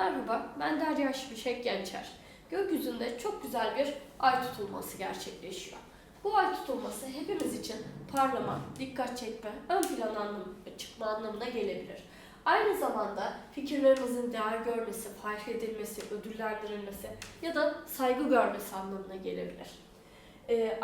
Merhaba, ben Derya Şimşek Gençer. Gökyüzünde çok güzel bir ay tutulması gerçekleşiyor. Bu ay tutulması hepimiz için parlama, dikkat çekme, ön plana anlam- çıkma anlamına gelebilir. Aynı zamanda fikirlerimizin değer görmesi, fark edilmesi, ödüllendirilmesi ya da saygı görmesi anlamına gelebilir. Ee,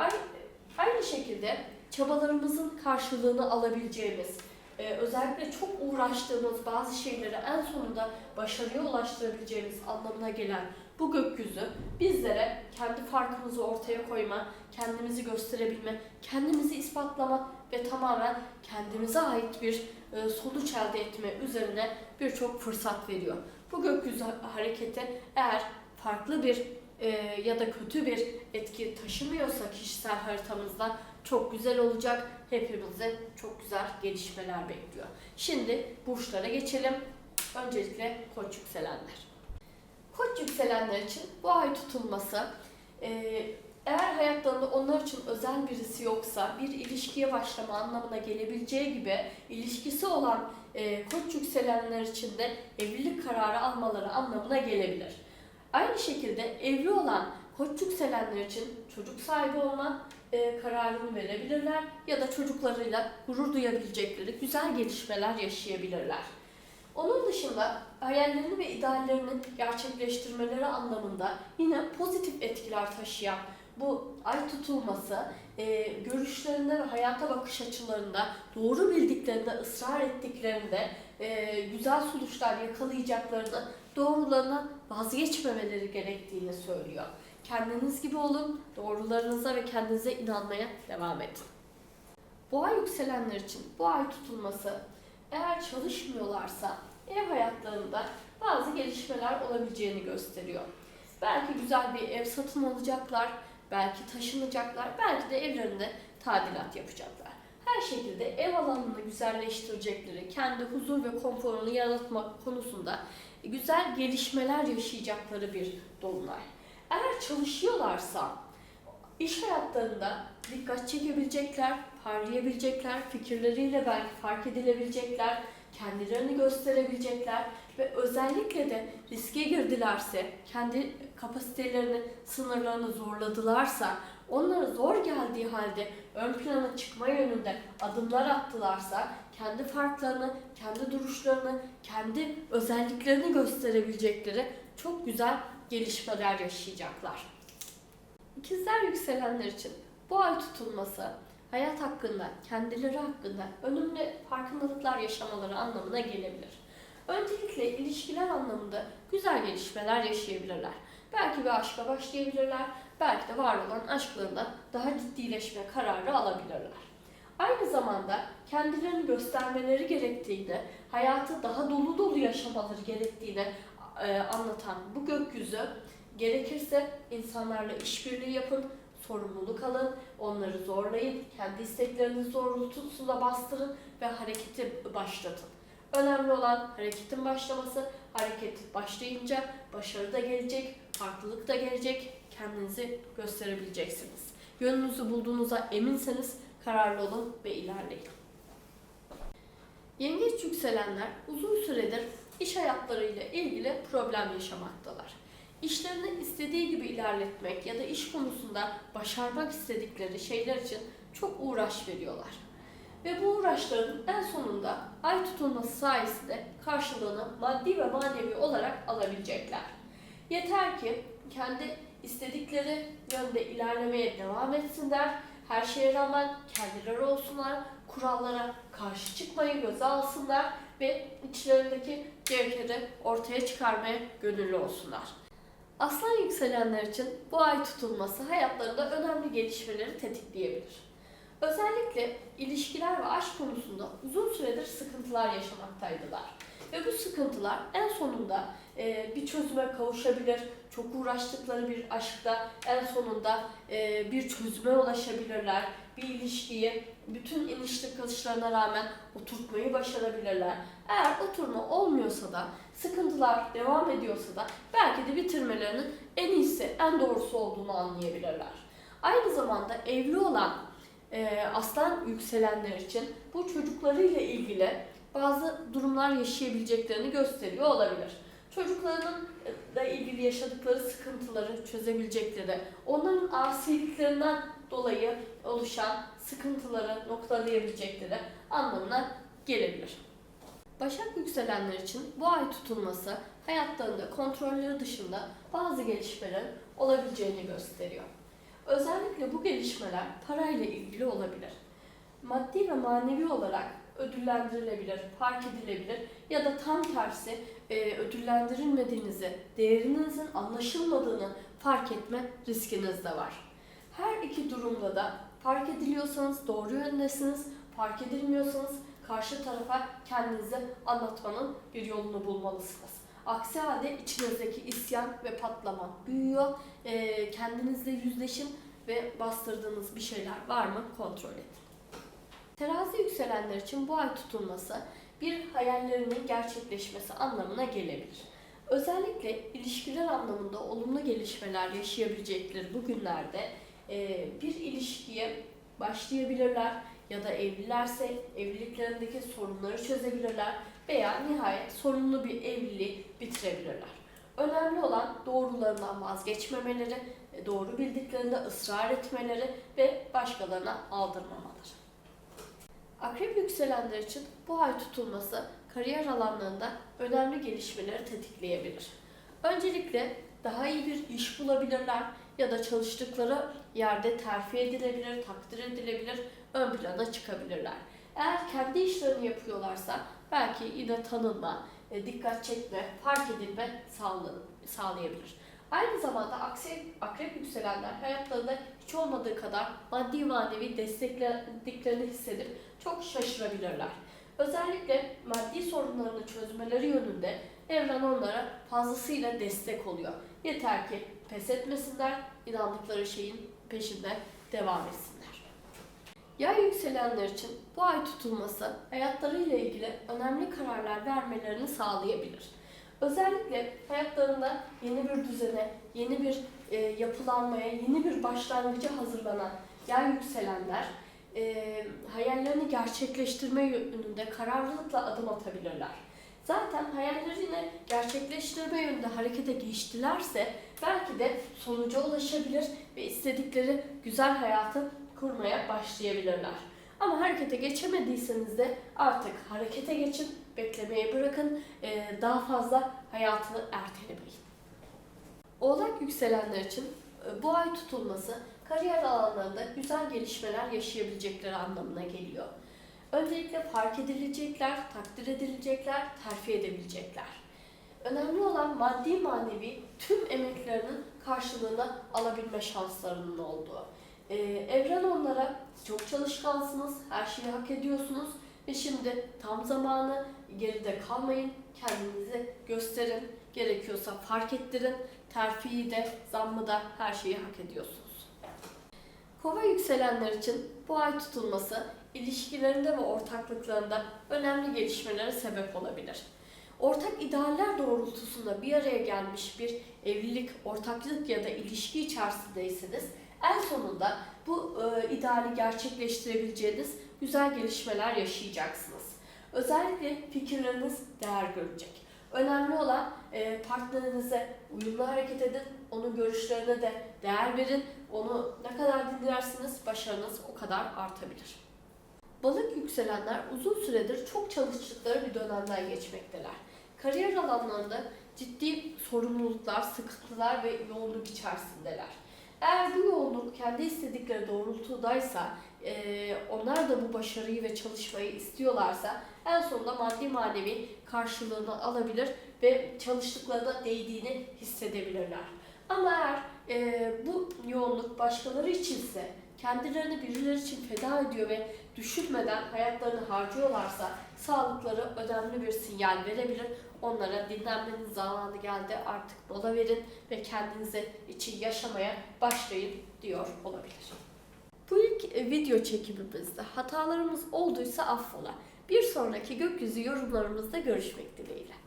aynı şekilde çabalarımızın karşılığını alabileceğimiz, e, özellikle çok uğraştığımız bazı şeyleri en sonunda başarıya ulaştırabileceğimiz anlamına gelen bu gökyüzü bizlere kendi farkımızı ortaya koyma, kendimizi gösterebilme, kendimizi ispatlama ve tamamen kendimize ait bir e, sonuç elde etme üzerine birçok fırsat veriyor. Bu gökyüzü hareketi eğer farklı bir e, ya da kötü bir etki taşımıyorsa kişisel haritamızda çok güzel olacak. Hepimizi çok güzel gelişmeler bekliyor. Şimdi burçlara geçelim. Öncelikle koç yükselenler. Koç yükselenler için bu ay tutulması e, eğer hayatlarında onlar için özel birisi yoksa bir ilişkiye başlama anlamına gelebileceği gibi ilişkisi olan e, koç yükselenler için de evlilik kararı almaları anlamına gelebilir. Aynı şekilde evli olan koç yükselenler için çocuk sahibi olma e, kararını verebilirler ya da çocuklarıyla gurur duyabilecekleri güzel gelişmeler yaşayabilirler. Onun dışında hayallerini ve ideallerini gerçekleştirmeleri anlamında yine pozitif etkiler taşıyan bu ay tutulması e, görüşlerinde ve hayata bakış açılarında doğru bildiklerinde, ısrar ettiklerinde e, güzel sonuçlar yakalayacaklarını, doğrularına vazgeçmemeleri gerektiğini söylüyor. Kendiniz gibi olun, doğrularınıza ve kendinize inanmaya devam edin. Ay yükselenler için bu ay tutulması eğer çalışmıyorlarsa ev hayatlarında bazı gelişmeler olabileceğini gösteriyor. Belki güzel bir ev satın alacaklar, belki taşınacaklar, belki de evlerinde tadilat yapacaklar. Her şekilde ev alanını güzelleştirecekleri, kendi huzur ve konforunu yaratmak konusunda güzel gelişmeler yaşayacakları bir dolunay. Eğer çalışıyorlarsa iş hayatlarında dikkat çekebilecekler, parlayabilecekler, fikirleriyle belki fark edilebilecekler, kendilerini gösterebilecekler ve özellikle de riske girdilerse, kendi kapasitelerini, sınırlarını zorladılarsa, onlara zor geldiği halde ön plana çıkma yönünde adımlar attılarsa, kendi farklarını, kendi duruşlarını, kendi özelliklerini gösterebilecekleri çok güzel gelişmeler yaşayacaklar. İkizler yükselenler için bu ay tutulması hayat hakkında, kendileri hakkında önemli farkındalıklar yaşamaları anlamına gelebilir. Öncelikle ilişkiler anlamında güzel gelişmeler yaşayabilirler. Belki bir aşka başlayabilirler, belki de var olan aşklarında daha ciddileşme kararı alabilirler. Aynı zamanda kendilerini göstermeleri gerektiğini, hayatı daha dolu dolu yaşamaları gerektiğini e, anlatan bu gökyüzü gerekirse insanlarla işbirliği yapın, sorumluluk alın, onları zorlayın, kendi isteklerinizi doğrultusunda bastırın ve hareketi başlatın. Önemli olan hareketin başlaması, hareket başlayınca başarı da gelecek, farklılık da gelecek, kendinizi gösterebileceksiniz. Yönünüzü bulduğunuza eminseniz kararlı olun ve ilerleyin. Yengeç yükselenler uzun süredir iş hayatlarıyla ilgili problem yaşamaktalar. İşlerini istediği gibi ilerletmek ya da iş konusunda başarmak istedikleri şeyler için çok uğraş veriyorlar. Ve bu uğraşların en sonunda ay tutulması sayesinde karşılığını maddi ve manevi olarak alabilecekler. Yeter ki kendi istedikleri yönde ilerlemeye devam etsinler, her şeye rağmen kendileri olsunlar, kurallara karşı çıkmayı göze alsınlar ve içlerindeki cevheri ortaya çıkarmaya gönüllü olsunlar. Aslan yükselenler için bu ay tutulması hayatlarında önemli gelişmeleri tetikleyebilir. Özellikle ilişkiler ve aşk konusunda uzun süredir sıkıntılar yaşamaktaydılar. Ve bu sıkıntılar en sonunda e, bir çözüme kavuşabilir. Çok uğraştıkları bir aşkta en sonunda e, bir çözüme ulaşabilirler. Bir ilişkiyi bütün iniş çıkışlarına rağmen oturtmayı başarabilirler. Eğer oturma olmuyorsa da, sıkıntılar devam ediyorsa da belki de bitirmelerinin en iyisi, en doğrusu olduğunu anlayabilirler. Aynı zamanda evli olan e, aslan yükselenler için bu çocuklarıyla ilgili bazı durumlar yaşayabileceklerini gösteriyor olabilir. çocuklarının ilgili yaşadıkları sıkıntıları çözebilecekleri, onların asiliklerinden dolayı oluşan sıkıntıları noktalayabilecekleri anlamına gelebilir. Başak yükselenler için bu ay tutulması hayatlarında kontrolleri dışında bazı gelişmelerin olabileceğini gösteriyor. Özellikle bu gelişmeler parayla ilgili olabilir. Maddi ve manevi olarak ödüllendirilebilir, fark edilebilir ya da tam tersi e, ödüllendirilmediğinizi, değerinizin anlaşılmadığını fark etme riskiniz de var. Her iki durumda da fark ediliyorsanız doğru yöndesiniz, fark edilmiyorsanız karşı tarafa kendinizi anlatmanın bir yolunu bulmalısınız. Aksi halde içinizdeki isyan ve patlama büyüyor. E, kendinizle yüzleşin ve bastırdığınız bir şeyler var mı kontrol edin. Terazi yükselenler için bu ay tutulması bir hayallerinin gerçekleşmesi anlamına gelebilir. Özellikle ilişkiler anlamında olumlu gelişmeler yaşayabilecekleri bu günlerde e, bir ilişkiye başlayabilirler ya da evlilerse evliliklerindeki sorunları çözebilirler veya nihayet sorunlu bir evliliği bitirebilirler. Önemli olan doğrularından vazgeçmemeleri, doğru bildiklerinde ısrar etmeleri ve başkalarına aldırmamaları. Akrep yükselenler için bu ay tutulması kariyer alanlarında önemli gelişmeleri tetikleyebilir. Öncelikle daha iyi bir iş bulabilirler ya da çalıştıkları yerde terfi edilebilir, takdir edilebilir, ön plana çıkabilirler. Eğer kendi işlerini yapıyorlarsa belki yine tanınma, e, dikkat çekme, fark edilme sağlayabilir. Aynı zamanda aksi, akrep yükselenler hayatlarında hiç olmadığı kadar maddi manevi desteklediklerini hissedip çok şaşırabilirler. Özellikle maddi sorunlarını çözmeleri yönünde evren onlara fazlasıyla destek oluyor. Yeter ki pes etmesinler, inandıkları şeyin peşinde devam etsinler. Yay yükselenler için bu ay tutulması hayatlarıyla ilgili önemli kararlar vermelerini sağlayabilir. Özellikle hayatlarında yeni bir düzene, yeni bir e, yapılanmaya, yeni bir başlangıca hazırlanan yay yükselenler e, hayallerini gerçekleştirme yönünde kararlılıkla adım atabilirler. Zaten hayallerini gerçekleştirme yönünde harekete geçtilerse belki de sonuca ulaşabilir ve istedikleri güzel hayatı kurmaya başlayabilirler. Ama harekete geçemediyseniz de artık harekete geçin, beklemeyi bırakın, e, daha fazla hayatını ertelemeyin. Oğlak yükselenler için e, bu ay tutulması kariyer alanlarında güzel gelişmeler yaşayabilecekleri anlamına geliyor. Öncelikle fark edilecekler, takdir edilecekler, terfi edebilecekler. Önemli olan maddi manevi tüm emeklerinin karşılığını alabilme şanslarının olduğu. Ee, evren onlara çok çalışkansınız, her şeyi hak ediyorsunuz ve şimdi tam zamanı geride kalmayın, kendinizi gösterin, gerekiyorsa fark ettirin, terfiyi de, zammı da her şeyi hak ediyorsunuz. Kova yükselenler için bu ay tutulması ilişkilerinde ve ortaklıklarında önemli gelişmelere sebep olabilir. Ortak idealler doğrultusunda bir araya gelmiş bir evlilik, ortaklık ya da ilişki içerisindeyseniz en sonunda bu e, ideali gerçekleştirebileceğiniz güzel gelişmeler yaşayacaksınız. Özellikle fikirleriniz değer görecek. Önemli olan e, partnerinize uyumlu hareket edin, onun görüşlerine de değer verin. Onu ne kadar dinlersiniz başarınız o kadar artabilir. Balık yükselenler uzun süredir çok çalıştıkları bir dönemden geçmekteler. Kariyer alanlarında ciddi sorumluluklar, sıkıntılar ve yoğunluk içerisindeler. Eğer bu yoğunluk kendi istedikleri doğrultudaysa, e, onlar da bu başarıyı ve çalışmayı istiyorlarsa en sonunda maddi manevi karşılığını alabilir ve çalıştıklarına değdiğini hissedebilirler. Ama eğer e, bu yoğunluk başkaları içinse, kendilerini birileri için feda ediyor ve düşünmeden hayatlarını harcıyorlarsa sağlıkları önemli bir sinyal verebilir. Onlara dinlenmenin zamanı geldi artık mola verin ve kendinize için yaşamaya başlayın diyor olabilir. Bu ilk video çekimimizde hatalarımız olduysa affola. Bir sonraki gökyüzü yorumlarımızda görüşmek dileğiyle.